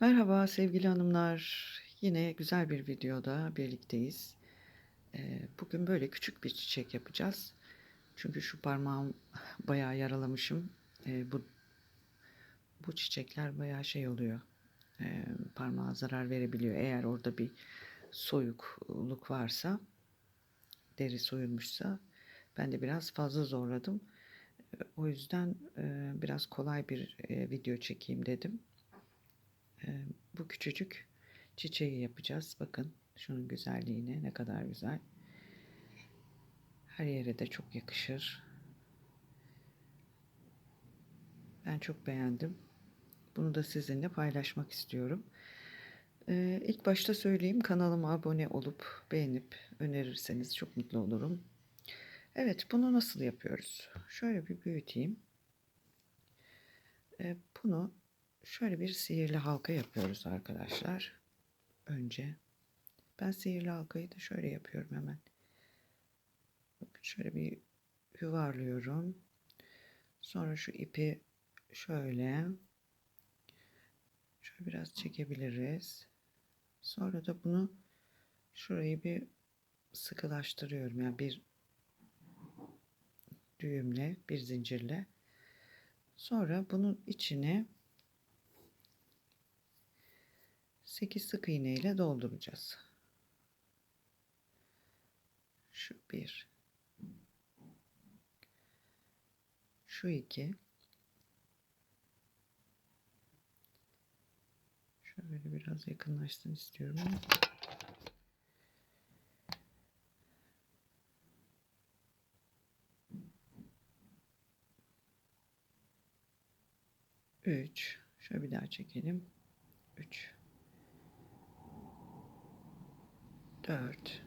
Merhaba sevgili hanımlar. Yine güzel bir videoda birlikteyiz. Bugün böyle küçük bir çiçek yapacağız. Çünkü şu parmağım bayağı yaralamışım. Bu bu çiçekler bayağı şey oluyor. Parmağa zarar verebiliyor. Eğer orada bir soyukluk varsa, deri soyulmuşsa ben de biraz fazla zorladım. O yüzden biraz kolay bir video çekeyim dedim. Ee, bu küçücük çiçeği yapacağız. Bakın şunun güzelliğine ne kadar güzel. Her yere de çok yakışır. Ben çok beğendim. Bunu da sizinle paylaşmak istiyorum. Ee, ilk başta söyleyeyim kanalıma abone olup beğenip önerirseniz çok mutlu olurum. Evet bunu nasıl yapıyoruz? Şöyle bir büyüteyim. Ee, bunu şöyle bir sihirli halka yapıyoruz arkadaşlar. Önce ben sihirli halkayı da şöyle yapıyorum hemen. Bakın şöyle bir yuvarlıyorum. Sonra şu ipi şöyle şöyle biraz çekebiliriz. Sonra da bunu şurayı bir sıkılaştırıyorum. Yani bir düğümle, bir zincirle. Sonra bunun içine 8 sık iğne ile dolduracağız. Şu bir. Şu iki. Şöyle biraz yakınlaşsın istiyorum. Üç. Şöyle bir daha çekelim. Üç. Dört.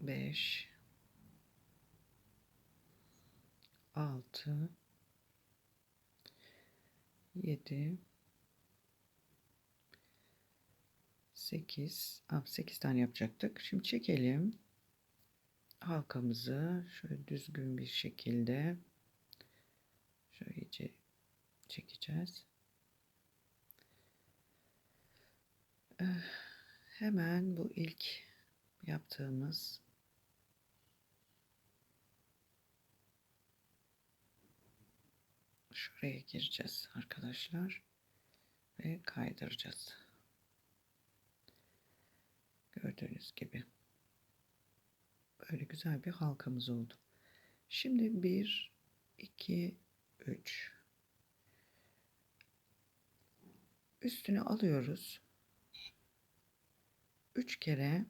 Beş. Altı. Yedi. Sekiz. Ah, sekiz tane yapacaktık. Şimdi çekelim. Halkamızı şöyle düzgün bir şekilde şöyle çekeceğiz. Hemen bu ilk yaptığımız şuraya gireceğiz arkadaşlar ve kaydıracağız. Gördüğünüz gibi böyle güzel bir halkamız oldu. Şimdi 1 2 3 üstüne alıyoruz. 3 kere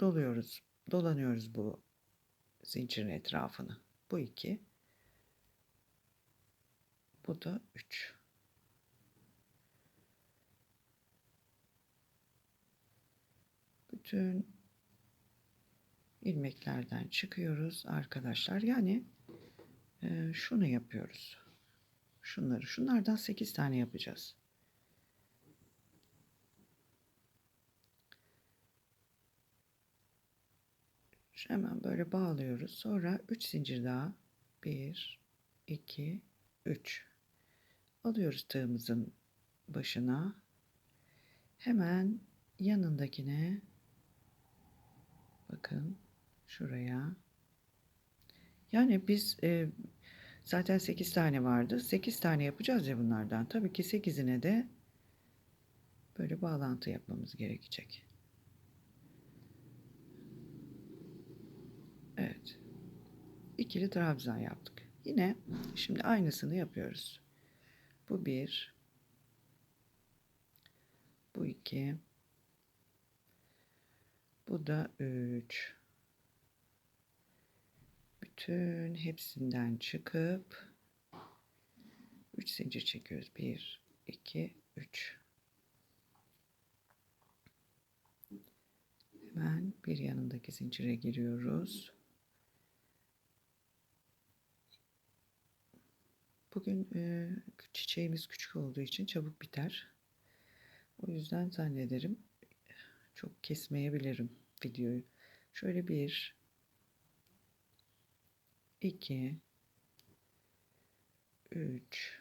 doluyoruz. Dolanıyoruz bu zincirin etrafını. Bu 2 bu da 3. Bütün ilmeklerden çıkıyoruz arkadaşlar. Yani e, şunu yapıyoruz. Şunları. Şunlardan 8 tane yapacağız. Hemen böyle bağlıyoruz. Sonra 3 zincir daha. 1 2 3 alıyoruz tığımızın başına. Hemen yanındakine bakın şuraya. Yani biz e, zaten 8 tane vardı. 8 tane yapacağız ya bunlardan. Tabii ki 8'ine de böyle bağlantı yapmamız gerekecek. Evet. İkili trabzan yaptık. Yine şimdi aynısını yapıyoruz. Bu bir. Bu iki. Bu da üç. Bütün hepsinden çıkıp üç zincir çekiyoruz. Bir, iki, üç. Hemen bir yanındaki zincire giriyoruz. Bugün e, çiçeğimiz küçük olduğu için çabuk biter. O yüzden zannederim çok kesmeyebilirim videoyu. Şöyle bir, iki, üç.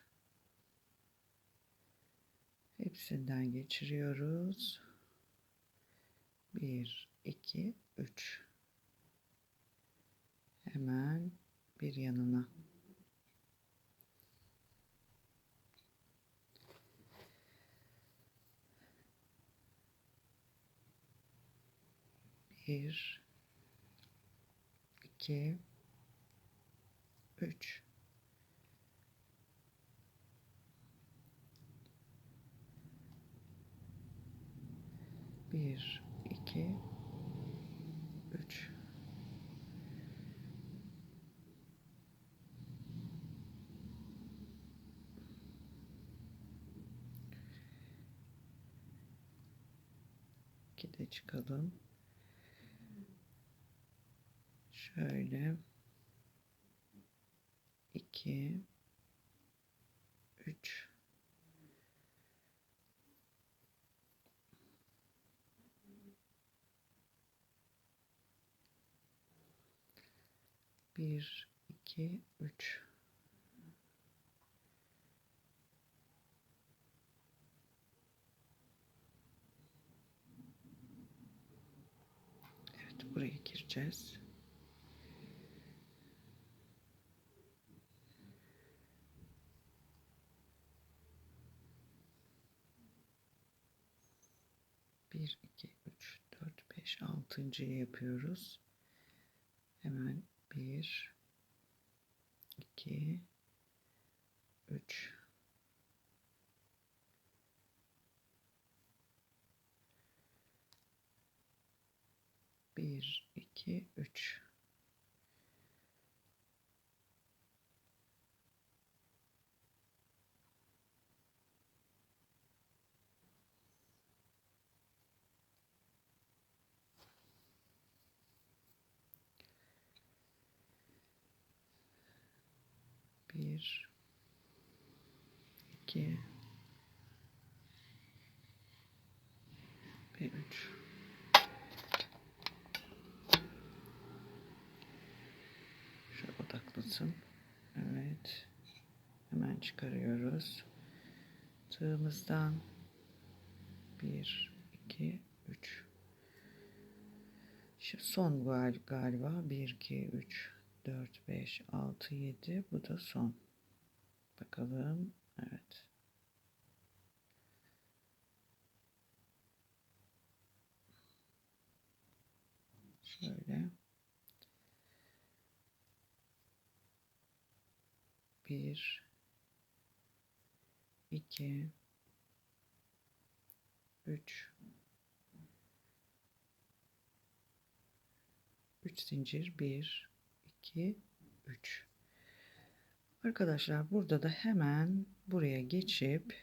Hepsinden geçiriyoruz. Bir, iki, üç. Hemen bir yanına. Bir, iki, üç. Bir, iki, üç. İki de çıkalım. Şöyle. iki, üç. Bir, iki, üç. Evet, buraya gireceğiz. Bir, iki, üç, dört, beş, altıncıyı yapıyoruz. Hemen bir, iki, üç. Bir, iki, üç. Bir, iki ve üç. Şöyle odaklasın. Evet. Hemen çıkarıyoruz. Tığımızdan bir, iki, üç. Şu son gal galiba. Bir, iki, üç, dört, beş, altı, yedi. Bu da son. Bakalım. Evet. Şöyle. Bir, iki, üç, üç zincir, bir, iki, üç. Arkadaşlar burada da hemen buraya geçip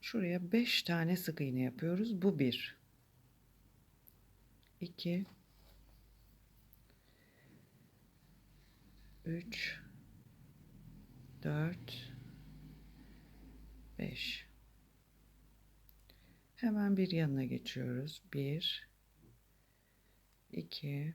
şuraya beş tane sık iğne yapıyoruz. Bu bir. 2 3 4 5 Hemen bir yanına geçiyoruz. 1 2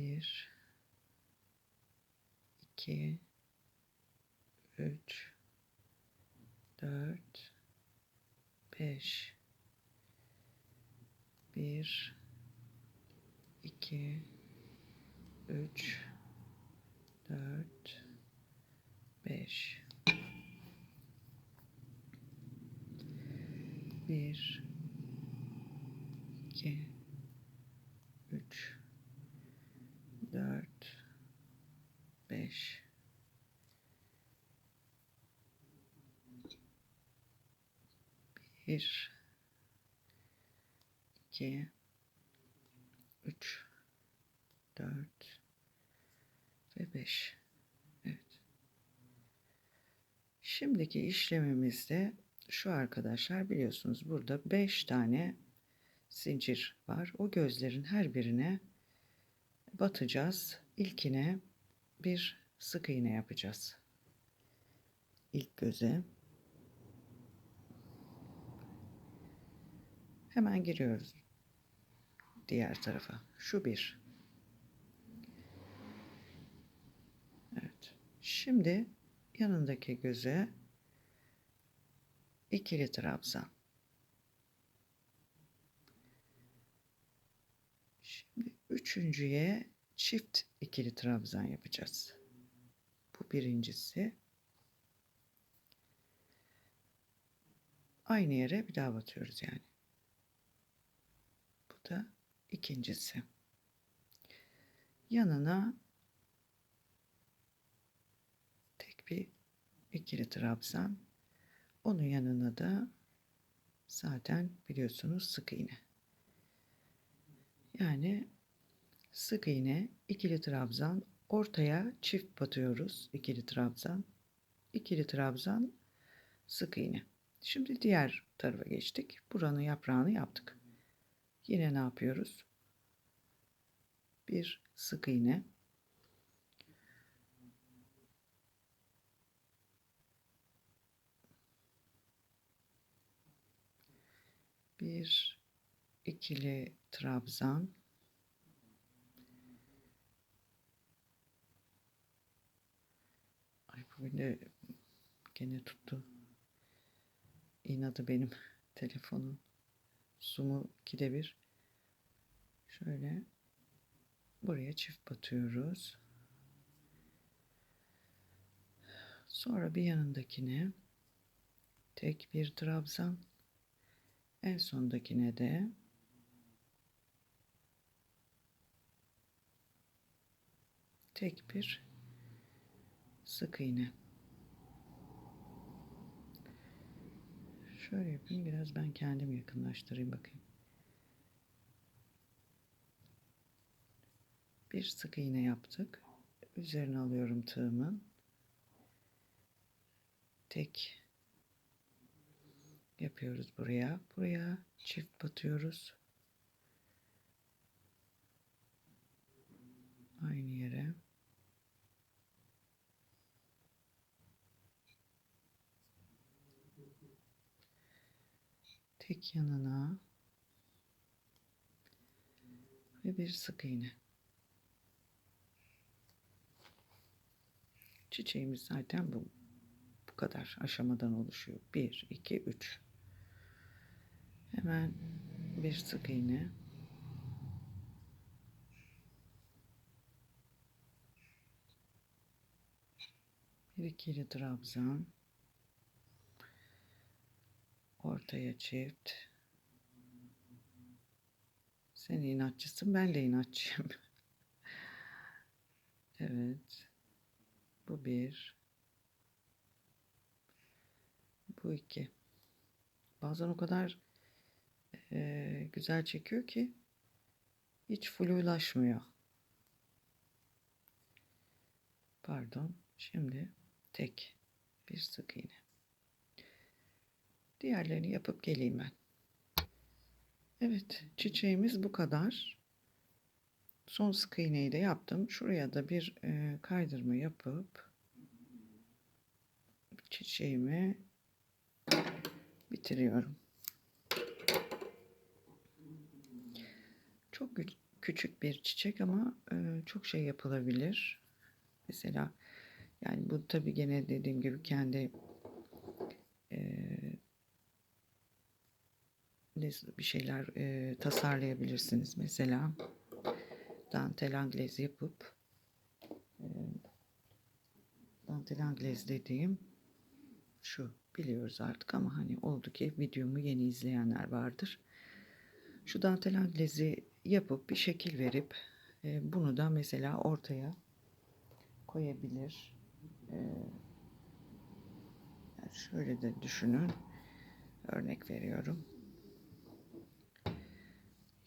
1 2 3 4 5 1 2 3 4 5 1 2 3 4 5 1 2 3 4 ve 5. Evet. Şimdiki işlemimizde şu arkadaşlar biliyorsunuz burada 5 tane zincir var. O gözlerin her birine batacağız. İlkine bir sık iğne yapacağız. İlk göze. Hemen giriyoruz diğer tarafa. Şu bir. Evet. Şimdi yanındaki göze ikili trabzan. Şimdi üçüncüye çift ikili trabzan yapacağız. Bu birincisi. Aynı yere bir daha batıyoruz yani. Bu da ikincisi. Yanına tek bir ikili trabzan. Onun yanına da zaten biliyorsunuz sık iğne. Yani sık iğne, ikili trabzan, ortaya çift batıyoruz. ikili trabzan, ikili trabzan, sık iğne. Şimdi diğer tarafa geçtik. Buranın yaprağını yaptık. Yine ne yapıyoruz? Bir sık iğne. Bir ikili trabzan. De gene tuttu. İnadı benim telefonun. Zoom'u ikide bir. Şöyle buraya çift batıyoruz. Sonra bir yanındakine tek bir trabzan. En sondakine de tek bir sık iğne. Şöyle yapayım biraz ben kendim yakınlaştırayım bakayım. Bir sık iğne yaptık. Üzerine alıyorum tığımın. Tek yapıyoruz buraya. Buraya çift batıyoruz. Aynı yere. Tek yanına ve bir sık iğne. Çiçeğimiz zaten bu bu kadar aşamadan oluşuyor. 1 2 3 Hemen bir sık iğne. Bir ikili trabzan. Ortaya çift. Sen inatçısın, ben de inatçıyım. evet. Bu bir. Bu iki. Bazen o kadar e, güzel çekiyor ki hiç flulaşmıyor. Pardon. Şimdi tek bir sık iğne. Diğerlerini yapıp geleyim ben. Evet çiçeğimiz bu kadar. Son sık iğneyi de yaptım. Şuraya da bir e, kaydırma yapıp çiçeğimi bitiriyorum. Çok küçük bir çiçek ama e, çok şey yapılabilir. Mesela yani bu tabii gene dediğim gibi kendi bir şeyler e, tasarlayabilirsiniz. Mesela dantel anglez yapıp e, dantel anglez dediğim şu biliyoruz artık ama hani oldu ki videomu yeni izleyenler vardır. Şu dantel anglezi yapıp bir şekil verip e, bunu da mesela ortaya koyabilir. E, yani şöyle de düşünün. Örnek veriyorum.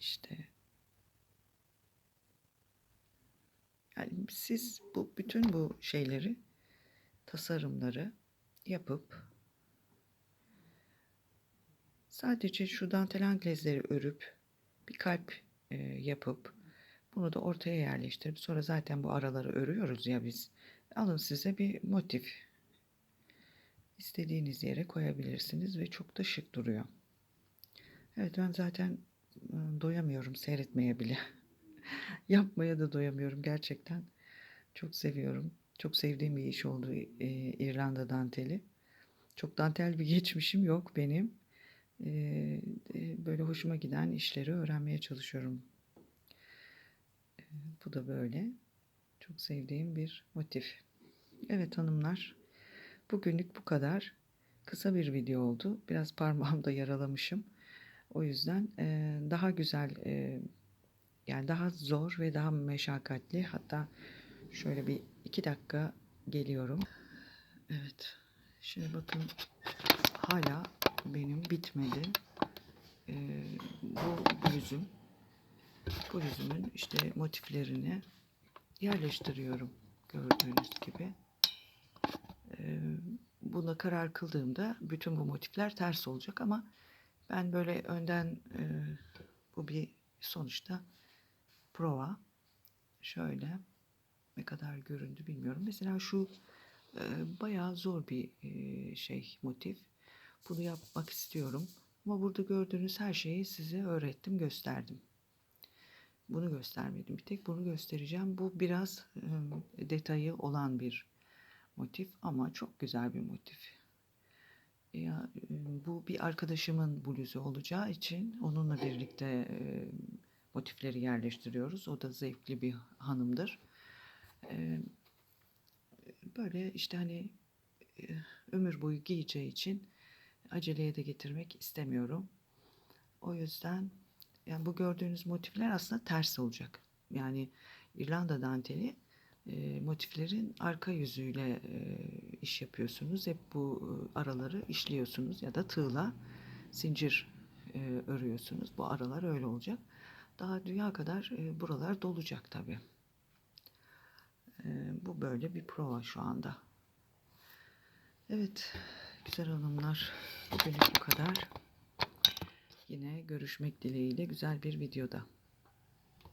İşte Yani siz bu bütün bu şeyleri tasarımları yapıp sadece şu dantel anglezleri örüp bir kalp e, yapıp bunu da ortaya yerleştirip sonra zaten bu araları örüyoruz ya biz. Alın size bir motif. İstediğiniz yere koyabilirsiniz ve çok da şık duruyor. Evet ben zaten doyamıyorum seyretmeye bile. Yapmaya da doyamıyorum gerçekten. Çok seviyorum. Çok sevdiğim bir iş oldu e, İrlanda danteli. Çok dantel bir geçmişim yok benim. E, e, böyle hoşuma giden işleri öğrenmeye çalışıyorum. E, bu da böyle. Çok sevdiğim bir motif. Evet hanımlar. Bugünlük bu kadar. Kısa bir video oldu. Biraz parmağımda yaralamışım. O yüzden e, daha güzel e, yani daha zor ve daha meşakkatli. Hatta şöyle bir iki dakika geliyorum. Evet. Şimdi bakın hala benim bitmedi. Ee, bu bluzum. Bluzumun işte motiflerini yerleştiriyorum. Gördüğünüz gibi. Ee, buna karar kıldığımda bütün bu motifler ters olacak ama ben böyle önden e, bu bir sonuçta prova. Şöyle ne kadar göründü bilmiyorum. Mesela şu e, bayağı zor bir e, şey motif. Bunu yapmak istiyorum. Ama burada gördüğünüz her şeyi size öğrettim, gösterdim. Bunu göstermedim. Bir tek bunu göstereceğim. Bu biraz e, detayı olan bir motif ama çok güzel bir motif. Ya, bu bir arkadaşımın bluzu olacağı için onunla birlikte e, motifleri yerleştiriyoruz. O da zevkli bir hanımdır. E, böyle işte hani e, ömür boyu giyeceği için aceleye de getirmek istemiyorum. O yüzden yani bu gördüğünüz motifler aslında ters olacak. Yani İrlanda danteli e, motiflerin arka yüzüyle e, iş yapıyorsunuz. Hep bu e, araları işliyorsunuz ya da tığla zincir e, örüyorsunuz. Bu aralar öyle olacak. Daha dünya kadar e, buralar dolacak tabi. E, bu böyle bir prova şu anda. Evet güzel hanımlar bugünlük bu kadar. Yine görüşmek dileğiyle güzel bir videoda.